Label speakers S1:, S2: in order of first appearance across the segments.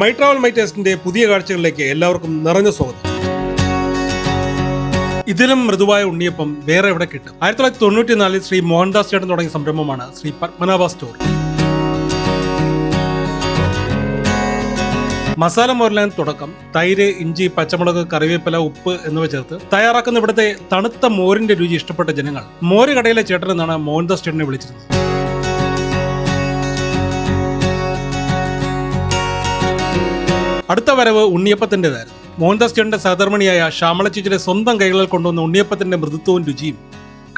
S1: My travel my ടേസ്റ്റിന്റെ പുതിയ കാഴ്ചകളിലേക്ക് എല്ലാവർക്കും നിറഞ്ഞ സ്വാഗതം. ഇതിലും മൃദുവായ ഉണ്ണിയപ്പം വേറെ എവിടെ കിട്ടും? ആയിരത്തി തൊള്ളായിരത്തി തൊണ്ണൂറ്റി നാലിൽ ശ്രീ മോഹൻദാസ് ചേട്ടൻ തുടങ്ങിയ സംരംഭമാണ് ശ്രീ പത്മനാഭ സ്റ്റോർ മസാല മോരലാൻ തുടക്കം തൈര് ഇഞ്ചി പച്ചമുളക് കറിവേപ്പില ഉപ്പ് എന്നിവ ചേർത്ത് തയ്യാറാക്കുന്ന ഇവിടുത്തെ തണുത്ത മോരിന്റെ രുചി ഇഷ്ടപ്പെട്ട ജനങ്ങൾ. മോര് കടയിലെ ചേട്ടൻ എന്നാണ് മോഹൻദാസ് ചേട്ടനെ വിളിച്ചിരുന്നത്. അടുത്ത വരവ് ഉണ്ണിയപ്പത്തിന്റെതായിരുന്നു. മോഹൻദാസ് ചേട്ടന്റെ സഹധർമ്മിണിയായ ശ്യാമള ചേച്ചിയുടെ സ്വന്തം കൈകളിൽ കൊണ്ടുവന്ന ഉണ്ണിയപ്പത്തിന്റെ മൃദുത്വവും രുചിയും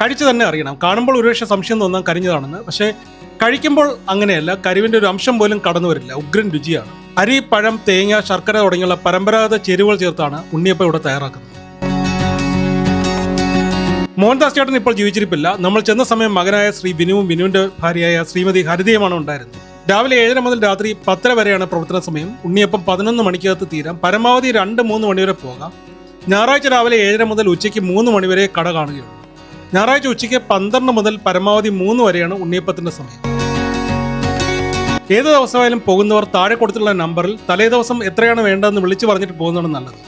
S1: കഴിച്ചു തന്നെ അറിയണം. കാണുമ്പോൾ ഒരുപക്ഷെ സംശയം തോന്നാൻ കരിഞ്ഞതാണെന്ന്. പക്ഷേ കഴിക്കുമ്പോൾ അങ്ങനെയല്ല. കരിവിന്റെ ഒരു അംശം പോലും കടന്നു വരില്ല. ഉഗ്രൻ രുചിയാണ്. അരി പഴം തേങ്ങ ശർക്കര തുടങ്ങിയുള്ള പരമ്പരാഗത ചേരുവകൾ ചേർത്താണ് ഉണ്ണിയപ്പ ഇവിടെ തയ്യാറാക്കുന്നത്. മോഹൻദാസ് ചേട്ടൻ ഇപ്പോൾ ജീവിച്ചിരിപ്പില്ല. നമ്മൾ ചെന്ന സമയം മകനായ ശ്രീ വിനുവും വിനുവിന്റെ ഭാര്യയായ ശ്രീമതി ഹരിതയുമാണ് ഉണ്ടായിരുന്നത്. രാവിലെ ഏഴര മുതൽ രാത്രി പത്തര വരെയാണ് പ്രവർത്തന സമയം. ഉണ്ണിയപ്പം പതിനൊന്ന് മണിക്കകത്ത് തീരാം. പരമാവധി രണ്ട് മൂന്ന് മണിവരെ പോകാം. ഞായറാഴ്ച രാവിലെ ഏഴര മുതൽ ഉച്ചയ്ക്ക് മൂന്ന് മണിവരെ കട കാണുകയുള്ളൂ. ഞായറാഴ്ച ഉച്ചയ്ക്ക് പന്ത്രണ്ട് മുതൽ പരമാവധി മൂന്ന് വരെയാണ് ഉണ്ണിയപ്പത്തിന്റെ സമയം. ഏത് ദിവസമായാലും പോകുന്നവർ താഴെ കൊടുത്തുള്ള നമ്പറിൽ തലേ ദിവസം എത്രയാണ് വേണ്ടതെന്ന് വിളിച്ചു പറഞ്ഞിട്ട് പോകുന്നതാണ് നല്ലത്.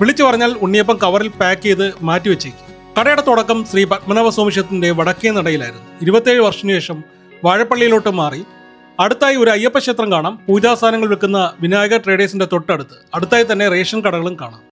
S1: വിളിച്ചു പറഞ്ഞാൽ ഉണ്ണിയപ്പം കവറിൽ പാക്ക് ചെയ്ത് മാറ്റി വെച്ചേക്കും. കടയുടെ തുടക്കം ശ്രീ പത്മനാഭസ്വാമി ക്ഷേത്രത്തിന്റെ വടക്കേ നടയിലായിരുന്നു. ഇരുപത്തേഴ് വർഷത്തിനു ശേഷം വാഴപ്പള്ളിയിലോട്ട് മാറി അടുത്തായി ഒരു അയ്യപ്പ ക്ഷേത്രം കാണാം. പൂജാസാധനങ്ങൾ വെക്കുന്ന വിനായക ട്രേഡേഴ്സിന്റെ തൊട്ടടുത്ത്. അടുത്തായി തന്നെ റേഷൻ കടകളും കാണാം.